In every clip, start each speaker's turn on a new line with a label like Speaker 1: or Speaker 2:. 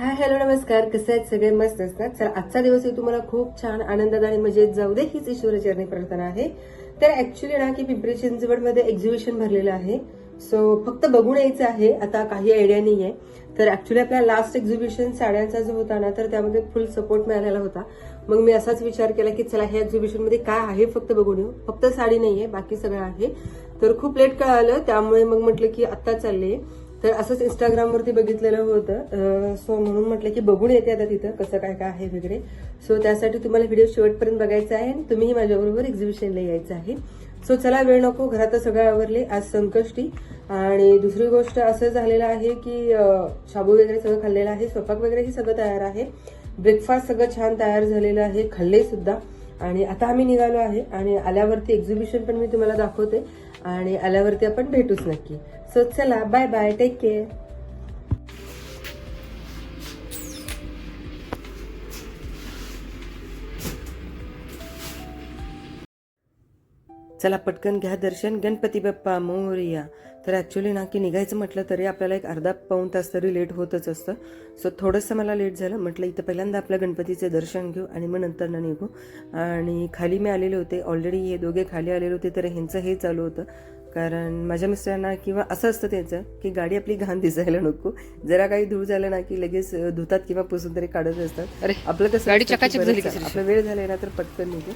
Speaker 1: Hi hello नमस्कार. कसे आहेत सगळे? मस्त असतात चला आजचा दिवस तुम्हाला खूप छान आनंदात आणि मजेत जाऊ दे हीच ईश्वरचरणी प्रार्थना आहे. तर ऍक्च्युली ना की पिंपरी चिंचवडमध्ये एक्झिबिशन भरलेलं आहे. सो फक्त बघून यायचं आहे. आता काही आयडिया नाही आहे तर ऍक्च्युली आपला लास्ट एक्झिबिशन साड्यांचा जो होता ना तर त्यामध्ये फुल सपोर्ट मिळालेला होता. मग मी असाच विचार केला की चला ह्या एक्झिबिशनमध्ये काय आहे फक्त बघून येऊ. फक्त साडी नाहीये बाकी सगळं आहे. तर खूप लेट कळालं. त्यामुळे मग म्हटलं की आत्ता चालले तर असंच इंस्टाग्रामवरती बघितलेलं होतं. सो म्हणून म्हटलं की बघून येते आता तिथं कसं काय काय आहे वगैरे. सो त्यासाठी तुम्हाला व्हिडिओ शेवटपर्यंत बघायचा आहे आणि तुम्हीही माझ्याबरोबर एक्झिबिशनला यायचं आहे. सो चला वेळ नको घरात सगळं आवरले आज संकष्टी. आणि दुसरी गोष्ट असं झालेलं आहे की शाबू वगैरे सगळं खाल्लेलं आहे स्वयंपाक वगैरेही सगळं तयार आहे. ब्रेकफास्ट सगळं छान तयार झालेलं आहे खाल्ले सुद्धा. आणि आता आम्ही निघालो आहे आणि आल्यावरती एक्झिबिशन पण मी तुम्हाला दाखवते. आणि आल्यावरती आपण भेटूच नक्की. सो चला बाय बाय टेक केअर चला पटकन घ्या दर्शन. गणपती बाप्पा मोरया. तर ॲक्च्युली ना की निघायचं म्हटलं तरी आपल्याला एक अर्धा पाऊण तास तरी लेट होतच असतं. सो थोडंसं मला लेट झालं. म्हटलं इथं पहिल्यांदा आपल्या गणपतीचे दर्शन घेऊ आणि मग नंतर ना निघू. आणि खाली मी आलेले होते. ऑलरेडी हे दोघे खाली आलेले होते तर ह्यांचं हे चालू होतं. कारण माझ्या मिस्टरांना किंवा असं असतं त्यांचं की गाडी आपली घाण दिसायला नको. जरा काही धूळ झालं ना की लगेच धुतात किंवा पुसून तरी काढत असतात.
Speaker 2: अरे,
Speaker 1: आपलं कसं आपला वेळ झालाय ना तर पटकन निघू.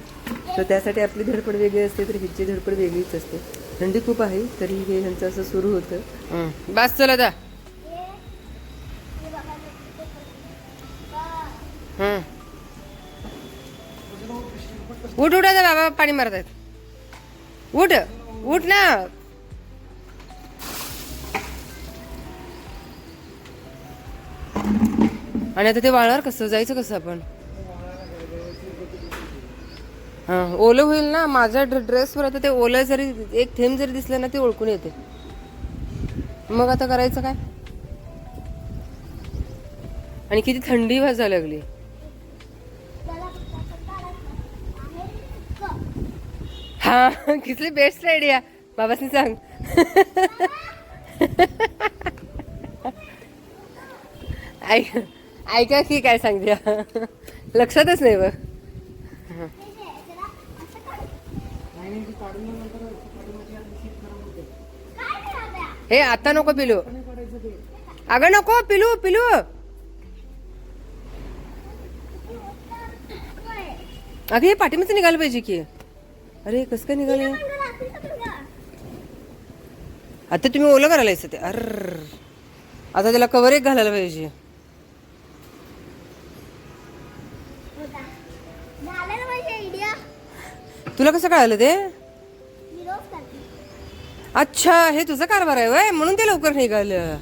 Speaker 1: तर त्यासाठी आपली धडपड वेगळी असते तर हिची धडपड वेगळीच असते. थंडी खूप आहे तरी हे ह्यांचं असं सुरू होतं.
Speaker 2: हं. बस चला दा. उठ उठ बाबा पाणी मारत आहेत. उठ. उठ ना. आणि आता ते वाळणार कसं जायचं कसं आपण? हां ओलं होईल ना माझ्या ड्रेसवर आता ते ओलं जरी एक थेंब जरी दिसलं ना ते ओळखून येते. मग आता करायचं काय? आणि किती थंडी व्हायला लागली. हा किती बेस्ट आयडिया बाबासनी सांग. ऐक ऐका की काय सांगते लक्षातच नाही बघ. हे आता नको पिलू. अगं नको पिलू पिलू. अगं हे पाठीमध्ये निघालं पाहिजे की. अरे कसं काय निघाले? आता तुम्ही ओलं करायला यायचं ते. अर. आता त्याला कवर एक घालायला पाहिजे.
Speaker 3: आयडिया
Speaker 2: तुला कसं कळालं ते? अच्छा हे तुझं कारभार आहे वय म्हणून ते लवकर निघालं.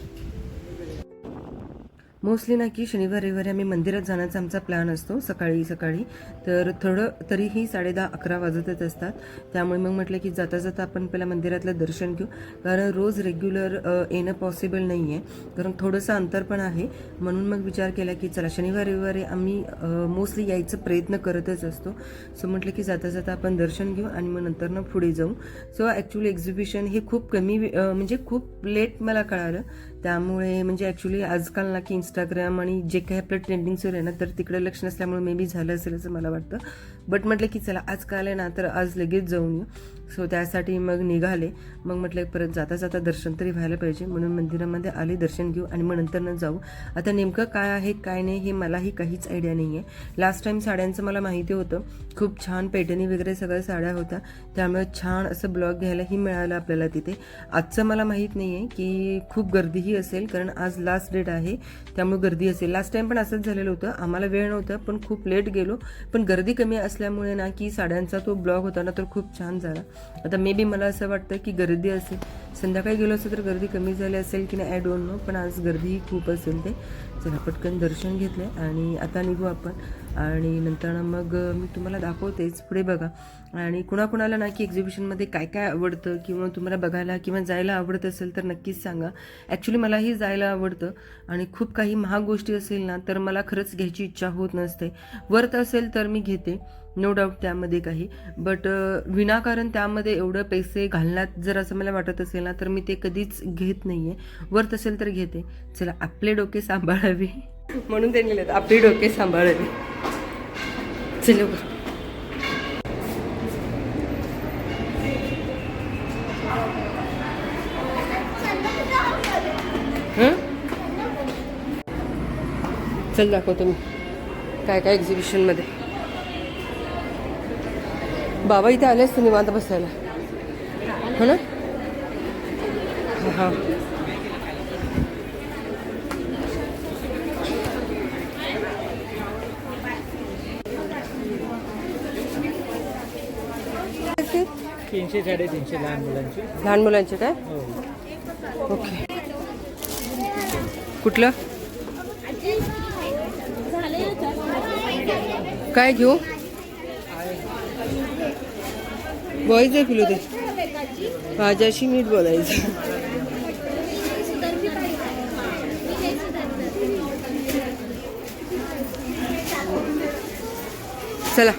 Speaker 1: मोस्टली ना की शनिवार रविवारी आम्ही मंदिरात जाण्याचा आमचा प्लॅन असतो सकाळी सकाळी. तर थोडं तरीही साडेदहा अकरा वाजतच असतात. त्यामुळे मग म्हटलं की जाता जाता आपण पहिला मंदिरातलं दर्शन घेऊ. कारण रोज रेग्युलर येणं पॉसिबल नाही आहे कारण थोडंसं अंतर पण आहे. म्हणून मग विचार केला की चला शनिवार रविवारी आम्ही मोस्टली यायचा प्रयत्न करतच असतो. सो म्हटलं की जाता जाता आपण दर्शन घेऊ आणि मग नंतर ना पुढे जाऊ. सो ॲक्च्युली एक्झिबिशन हे खूप कमी म्हणजे खूप लेट मला कळालं. त्यामुळे म्हणजे ॲक्च्युली आजकाल ना की इंस्टाग्राम आणि जे काही आपलं ट्रेंडिंग सुरू आहे ना तर तिकडे लक्ष नसल्यामुळे मे बी झालं असेल असं मला वाटतं. बट म्हटलं की चला आज आहे ना तर आज लगेच जाऊन येऊ सो त्यासाठी मग निघाले. मग म्हटलं परत जाता जाता दर्शन तरी व्हायला पाहिजे. म्हणून मंदिरामध्ये आले दर्शन घेऊ आणि मग नंतर जाऊ. आता नेमकं काय आहे काय नाही हे मलाही काहीच आयडिया नाही आहे लास्ट टाइम साड्यांचं मला माहिती होतं. खूप छान पैठणी वगैरे सगळ्या साड्या होत्या. त्यामुळे छान असं ब्लॉग घ्यायलाही मिळालं आपल्याला तिथे. आजचं मला माहीत नाही आहे की खूप गर्दीही असेल कारण आज लास्ट डेट आहे. त्यामुळे गर्दी असेल. लास्ट टाइम पण असंच झालेलं होतं. आम्हाला वेळ नव्हता पण खूप लेट गेलो. पण गर्दी कमी असल्यामुळे ना की साड्यांचा तो ब्लॉग होता ना तर खूप छान झाला. आता मे बी मला असं वाटतं की गर्दी असेल संध्याकाळी गेलो असतं तर गर्दी कमी झाली असेल की नाही आय डोंट नो पण आज गर्दीही खूप असेल ते. चला पटकन दर्शन घेतलं आणि आता निघू आपण. आणि नंतर मग मी तुम्हाला दाखवतेच पुढे बघा. आणि कुणाकुणाला ना की एक्झिबिशनमध्ये काय काय आवडतं किंवा तुम्हाला बघायला किंवा जायला आवडत असेल तर नक्कीच सांगा. ॲक्च्युली मलाही जायला आवडतं. आणि खूप काही महाग गोष्टी असेल ना तर मला खरंच घ्यायची इच्छा होत नसते. वर्थ असेल तर मी घेते. नो डाऊट त्यामध्ये काही. बट विनाकारण त्यामध्ये एवढं पैसे घालण्यात जर असं मला वाटत असेल ना तर मी ते कधीच घेत नाही आहे वर्थ असेल तर घेते. चला आपले डोके सांभाळावे.
Speaker 2: म्हणून त्यांनी लिहिलं आपली डोके सांभाळली चलो चल दाखवतो मी. काय काय एक्झिबिशनमध्ये बाबा इथे आले तुम्ही निवांत बसायला. हो ना? हा.
Speaker 4: तीनशे साडेतीनशे लहान मुलांची.
Speaker 2: लहान मुलांचे काय?
Speaker 4: हो.
Speaker 2: ओके. कुठलं? काय घेऊ? बॉईज आहे फिलो ते. माझ्याशी नीट बोलायचं. चला.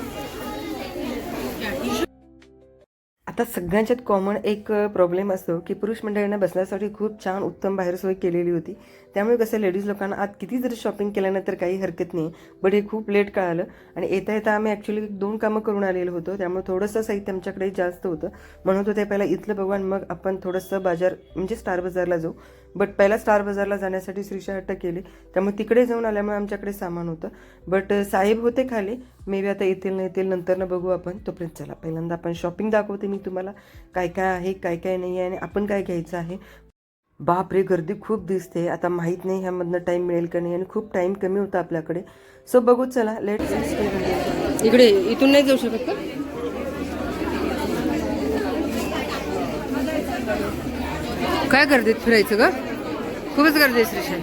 Speaker 2: आता सगळ्यांच्यात कॉमन एक प्रॉब्लेम असतो की पुरुष मंडळींना बसण्यासाठी खूप छान उत्तम बाहेर सोय केलेली होती. त्यामुळे कसं लेडीज लोकांना आत किती जरी शॉपिंग केल्यानंतर काही हरकत नाही बट हे खूप लेट कळालं. आणि येता येता आम्ही ॲक्च्युली दोन कामं करून आलेलो होतो. त्यामुळे थोडंसं साहित्य आमच्याकडे जास्त होतं. म्हणत होते पहिला इथलं बघू आणि मग आपण थोडंसं बाजार म्हणजे स्टार बाजारला जाऊ. बट पहिला स्टार बाजारला जाण्यासाठी श्रीशा हट्ट केली. त्यामुळे तिकडे जाऊन आल्यामुळे आमच्याकडे सामान होतं. बट साहेब होते खाली. मे बी आता येतील नाही येतील नंतरनं बघू आपण. तोपर्यंत चला. पहिल्यांदा आपण शॉपिंग दाखवते मी तुम्हाला. काय काय आहे काय काय नाही आहे आणि आपण काय घ्यायचं आहे. बापरे गर्दी खूप दिसते. आता माहीत नाही ह्यामधनं टाईम मिळेल का नाही आणि खूप टाईम कमी होता आपल्याकडे. सो बघू चला लेट इकडे इथून नाही जाऊ शकत का? काय गर्दीत फिरायचं का खूपच गर्दी आहे श्रीशा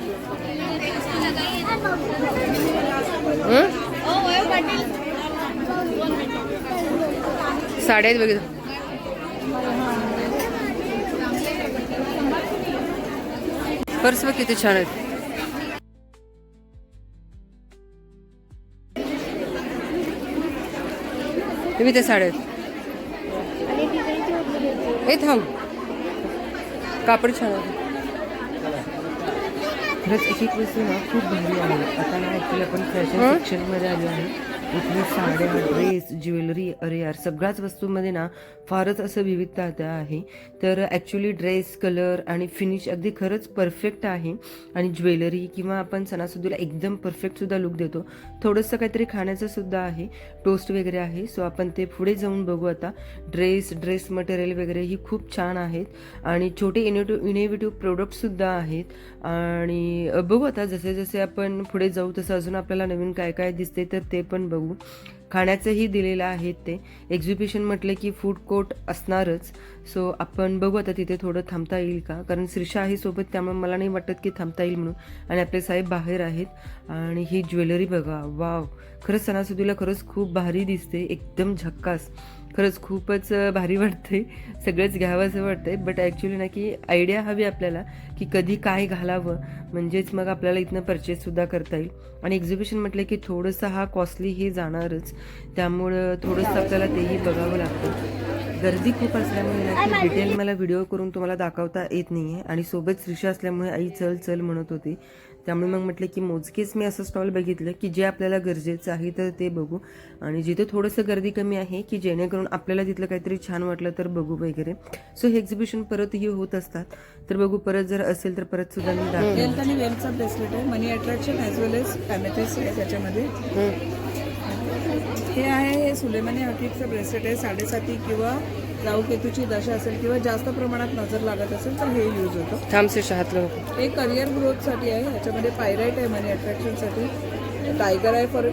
Speaker 2: साड्या आहेत बघितलं. पर्स बघ किती छान आहेत हे बी त्या साड्या हे थांब कापड छान आहे
Speaker 1: खरंच एक एक वस्तू ना खूप भारी आहे आता ना ॲक्च्युली आपण फॅशन? सेक्शनमध्ये आलो आहे इथली साड्या ड्रेस ज्वेलरी अरे यार सगळ्याच वस्तूंमध्ये ना फारच असं विविधता आहे. तर ॲक्च्युली ड्रेस कलर आणि फिनिश अगदी खरंच परफेक्ट आहे. आणि ज्वेलरी किंवा आपण सणासुदीला एकदम परफेक्टसुद्धा लुक देतो. थोडंसं काहीतरी खाण्याचं सुद्धा आहे. टोस्ट वगैरे आहे. सो आपण ते पुढे जाऊन बघू आता. ड्रेस ड्रेस मटेरियल वगैरे ही खूप छान आहेत. आणि छोटे इनोटिव्ह इनोव्हेटिव्ह प्रोडक्टसुद्धा आहेत. आणि बघू आता जसे जसे आपण पुढे जाऊ तसं अजून आपल्याला नवीन काय काय दिसते तर ते पण बघू. खाण्याचंही दिलेलं आहे ते. एक्झिबिशन म्हटलं की फूड कोर्ट असणारच. सो आपण बघू आता तिथे थोडं थांबता येईल का? कारण श्रीषा आहे सोबत त्यामुळे मला नाही वाटत की थांबता येईल म्हणून. आणि आपले साहेब बाहेर आहेत. आणि ही ज्वेलरी बघा. वाव खरंच सणासुदीला खरंच खूप भारी दिसते. एकदम झक्कास. खरंच खूपच भारी वाटते सगळंच घ्यावं असं वाटतंय. बट ॲक्च्युली ना की आयडिया हवी आपल्याला की कधी काय घालावं. म्हणजेच मग आपल्याला इथनं परचेससुद्धा करता येईल. आणि एक्झिबिशन म्हटलं की थोडंसं हा कॉस्टली हे जाणारच. त्यामुळं थोडंसं आपल्याला तेही बघावं लागतं. गर्दी खूप असल्यामुळे ना की डिटेल मला व्हिडिओ करून तुम्हाला दाखवता येत नाही आहे आणि सोबत श्रीषा असल्यामुळे आई चल चल म्हणत होती. त्यामुळे मग म्हटलं की मोजकेच मी असं स्टॉल बघितलं की जे आपल्याला गरजेचं आहे तर ते बघू. आणि जिथे थोडंसं गर्दी कमी आहे की जेणेकरून आपल्याला तिथलं काहीतरी छान वाटलं तर बघू वगैरे. सो हे एक्झिबिशन परतही होत असतात. तर बघू परत जर असेल तर परत सुद्धा मी दाखवेन.
Speaker 5: हेल्थ आणि वेल्थचा ब्रेसलेट आहे. Money attraction as well as amethyst आहे त्याच्यामध्ये. हे आहे हे सुलेमानी हकीकचं ब्रेसलेट आहे. साडेसाती किंवा राहू केतूची दशा असेल किंवा जास्त प्रमाणात नजर लागत असेल तर हे यूज होतं.
Speaker 2: थांब श्रीषा हातलं
Speaker 5: हे करिअर ग्रोथसाठी आहे ह्याच्यामध्ये पायराईट आहे मनी अट्रॅक्शनसाठी टायगर आहे for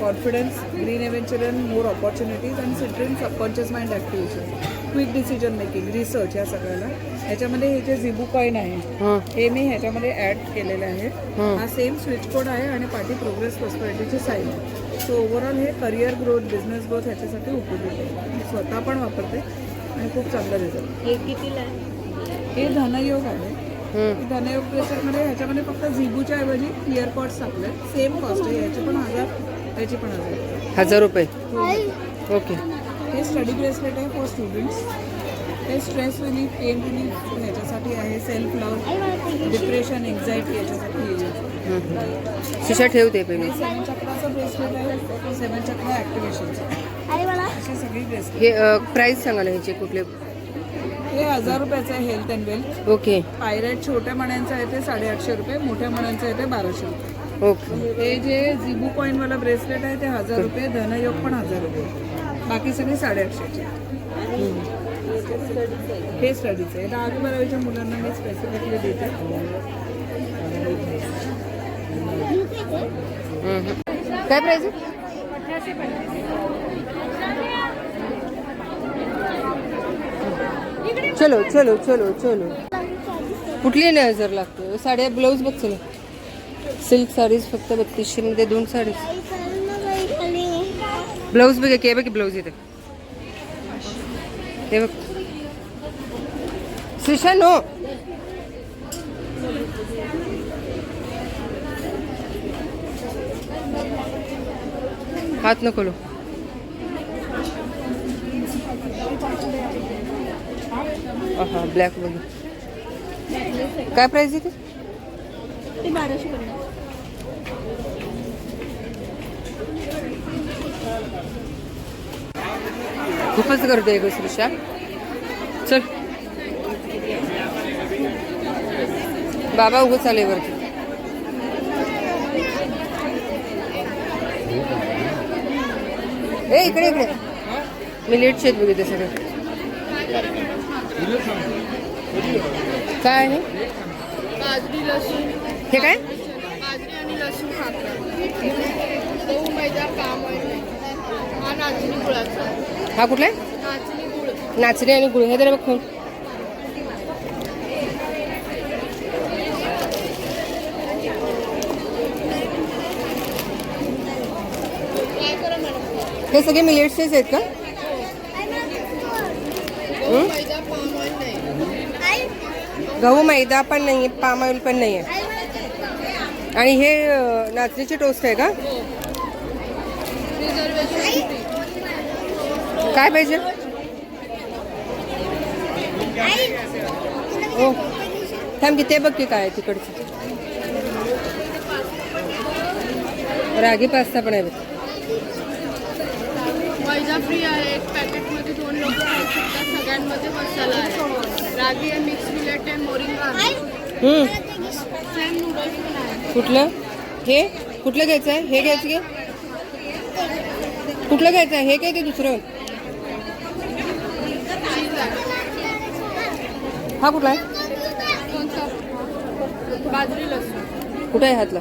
Speaker 5: confidence green aventurine more opportunities आणि citrine subconscious mind activation quick decision making research या सगळ्याला. ह्याच्यामध्ये हे जे झिबू कॉईन आहे हे. मी ह्याच्यामध्ये ॲड केलेलं आहे. हा. सेम स्विच कोड आहे आणि पाठी प्रोग्रेस प्रॉस्पेरिटीची साईन आहे. सो ओव्हरऑल हे करिअर ग्रोथ बिझनेस ग्रोथ ह्याच्यासाठी उपयोगी आहे. मी स्वतः पण वापरते आणि खूप चांगला रिझल्ट
Speaker 3: हे कितीला
Speaker 5: हे धनयोग आहे. ही धनयोग ब्रेसलेटमध्ये ह्याच्यामध्ये फक्त झिबूच्या ऐवजी क्लिअर कॉट्स टाकले. सेम कॉस्ट आहे. याची पण हजार याची पण हजार.
Speaker 2: हजार रुपये. ओके
Speaker 5: हे स्टडी ब्रेसलेट आहे फॉर स्टुडंट्स हे स्ट्रेस रिलीफ पेन रिलीफ ह्याच्यासाठी आहे. सेल्फ लव्ह
Speaker 3: घे.
Speaker 5: डिप्रेशन एन्झायटी याच्यासाठी हे
Speaker 2: शिशा ठेवते
Speaker 5: चक्राचं ब्रेसलेट आहे ॲक्टिवेशनचं
Speaker 3: मला
Speaker 5: अशी सगळी ब्रेसलेट
Speaker 2: हे प्राइस सांगा ना ह्याचे कुठले?
Speaker 5: हे हजार रुपयाचं आहे health and wealth
Speaker 2: okay
Speaker 5: pyrite छोट्या मण्यांचं आहे ते साडेआठशे रुपये मोठ्या मण्यांचं आहे ते बाराशे रुपये.
Speaker 2: ओके
Speaker 5: हे जे झिबू कॉईनवाला ब्रेसलेट आहे ते हजार रुपये धनयोग पण हजार रुपये. बाकी सगळे साडेआठशेचे हे स्टडीचं आहे. दहावी बारावीच्या मुलांना मी स्पेसिफिकली देते.
Speaker 2: काय प्राईज चलो चलो चलो चलो. कुठली नाही हजार लागतो? साड्या ब्लाऊज बघ चलो सिल्क साडीज फक्त बत्तीसशे मध्ये दोन साडीज ब्लाऊज बघ की बघ ब्लाऊज येते हे बघ. शिशा नो हो. हात नको लो हा ब्लॅक बघ. काय प्राइस आहे ते
Speaker 3: बाराशे
Speaker 2: खूपच गर्दी आहे ग श्रीषा चल. बाबा उगं चाले वरती. ए इकडे इकडे. मी लेट शेत बघितले सगळे. काय आहे
Speaker 6: बाजरी लसूण.
Speaker 2: हे काय?
Speaker 6: बाजरी आणि लसूण हा
Speaker 2: हा कुठला आहे?
Speaker 6: नाचणी गुळ.
Speaker 2: नाचणी आणि गुळ. हे जरा बघ खाऊन
Speaker 6: काय करा मॅडम
Speaker 2: हे सगळे मिलेट्सचेच आहेत का?
Speaker 6: गहू मैदा पण नाही
Speaker 2: आहे पण नाही पाम ऑइल पण नाही आहे आणि हे नाचणीचे टोस्ट आहे का? काय पाहिजे? हो थांब की ते बघ की काय तिकडचं. रागी पास्ता पण आहे बघ.
Speaker 6: मैदा फ्री आहे. एक पॅकेटमध्ये दोन लोक खाऊ शकतात. सगळ्यांमध्ये मसाला आहे. रागी आहे मिक्स मिलेट आहे मोरिंगा सेम नूडल्स पण आहे.
Speaker 2: कुठलं? हे? कुठलं घ्यायचं आहे? हे घ्यायचं की? कुठलं घ्यायचं आहे? हे काय ते दुसरं? हा कुठला आहे?
Speaker 6: कोणता बाजरी लसूण.
Speaker 2: कुठं आहे हातला?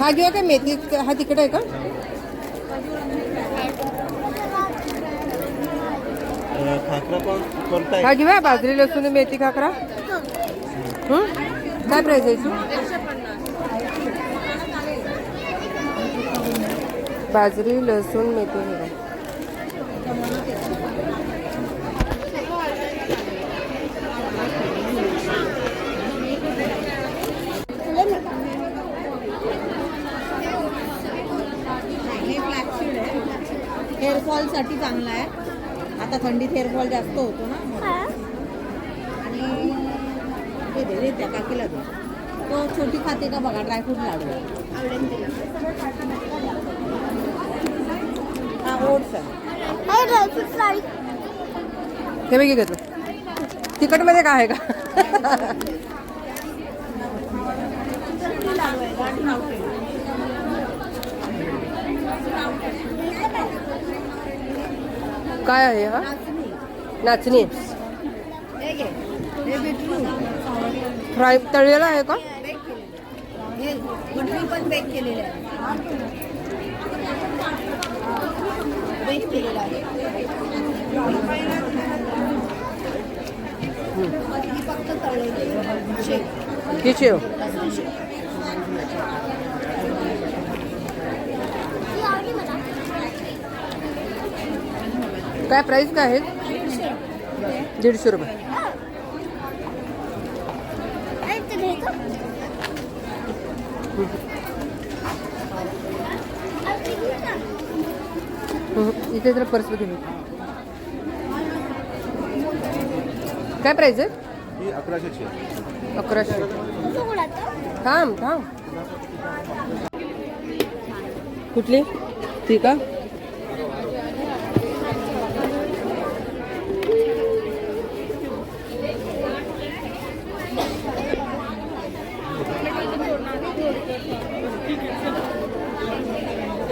Speaker 2: हा घेऊ का मेथी हा तिकडे आहे का?
Speaker 7: खाकरा पण कोणता आहे
Speaker 2: हा घेऊया बाजरी लसूण मेथी खाकरा हं? काय प्राइस आहे याची? बाजरी लसूण मेथी बघा.
Speaker 8: हे फ्लॅक्सीड आहे हेअरफॉलसाठी चांगलं आहे. आता थंडीत हेअरफॉल जास्त होतो ना. आणि हे दे त्या काकीला दे. तो छोटी खाते का बघा ड्रायफ्रूट लाडू. हा ओट्स
Speaker 2: हे बघी घेतलं तिखटमध्ये काय आहे का? काय आहे हा? नाचणी. फ्राय तळलेला आहे का?
Speaker 8: मटरी पण बेक केलेले आहे बेक केलेलं आहे फक्त तळलेली आहे. शेक
Speaker 2: ही शेव
Speaker 3: ही आवडली मला
Speaker 2: काय प्राइस काय आहे? दीडशे रुपये. इथे जरा पर्स घेऊन
Speaker 1: काय प्राईज आहे?
Speaker 9: आहे.
Speaker 1: अकराशे. थांब थांब. कुठली? ती का?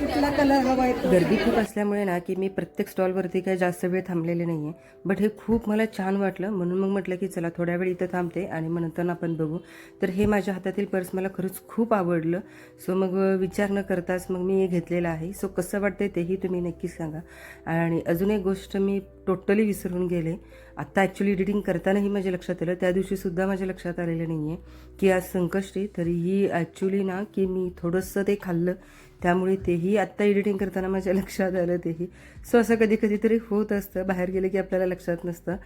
Speaker 5: कुठला कलर हवा आहे
Speaker 1: गर्दी खूप असल्यामुळे ना की मी प्रत्येक स्टॉलवरती काय जास्त वेळ थांबलेले नाही आहे बट हे खूप मला छान वाटलं. म्हणून मग म्हटलं की चला थोड्या वेळ इथं थांबते आणि मग नंतर आपण बघू. तर हे माझ्या हातातील पर्स मला खरंच खूप आवडलं. सो मग विचार न करताच मग मी हे घेतलेलं आहे. सो कसं वाटतंय तेही तुम्ही नक्कीच सांगा. आणि अजून एक गोष्ट मी टोटली विसरून गेले. आत्ता ॲक्च्युली एडिटिंग करतानाही माझ्या लक्षात आलं. त्या दिवशीसुद्धा माझ्या लक्षात आलेलं नाही आहे की आज संकष्टी तरीही ॲक्च्युली ना की मी थोडंसं ते खाल्लं. त्यामुळे तेही आत्ता एडिटिंग करताना माझ्या लक्षात आलं तेही. सो असं कधी कधीतरी होत असतं. बाहेर गेलं की आपल्याला लक्षात नसतं.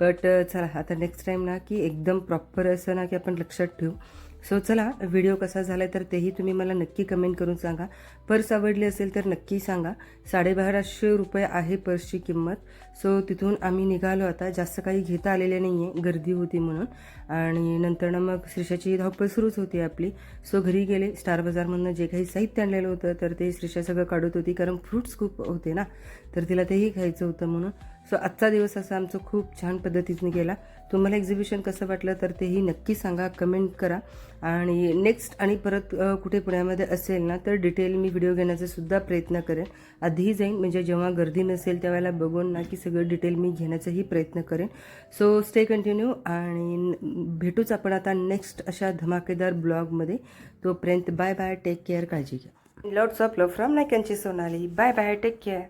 Speaker 1: बट चला आता नेक्स्ट टाईम ना की एकदम प्रॉपर असं ना की आपण लक्षात ठेवू. सो चला व्हिडिओ कसा झाला तर तेही तुम्ही मला नक्की कमेंट करून सांगा. पर्स आवडली असेल तर नक्की सांगा. साडेबाराशे रुपये आहे पर्सची किंमत. सो तिथून आम्ही निघालो आता. जास्त काही घेता आलेले नाही आहे गर्दी होती म्हणून. आणि नंतर ना मग श्रीषाची धावपळ सुरूच होती आपली. सो घरी गेले. स्टार बाजारमधनं जे काही साहित्य आणलेलं होतं तर ते श्रीषा सगळं काढत होती. कारण फ्रुट्स खूप होते ना. तर तिला तेही खायचं होतं म्हणून. सो आजचा दिवस असा आमचा खूप छान पद्धतीने गेला. तुम्हाला एक्झिबिशन कसं वाटलं तर तेही नक्की सांगा कमेंट करा. आणि नेक्स्ट आणि परत कुठे पुण्यामध्ये असेल ना तर डिटेल मी व्हिडिओ घेण्याचा सुद्धा प्रयत्न करेन. आधीही जाईन म्हणजे जेव्हा गर्दी नसेल त्यावेळेला बघून ना की सगळं डिटेल मी घेण्याचाही प्रयत्न करेन. सो स्टे कंटिन्यू आणि भेटूच आपण आता नेक्स्ट अशा धमाकेदार ब्लॉगमध्ये तोपर्यंत बाय बाय टेक केअर काळजी घ्या. Lots of love from नायकांची Sonali bye bye take care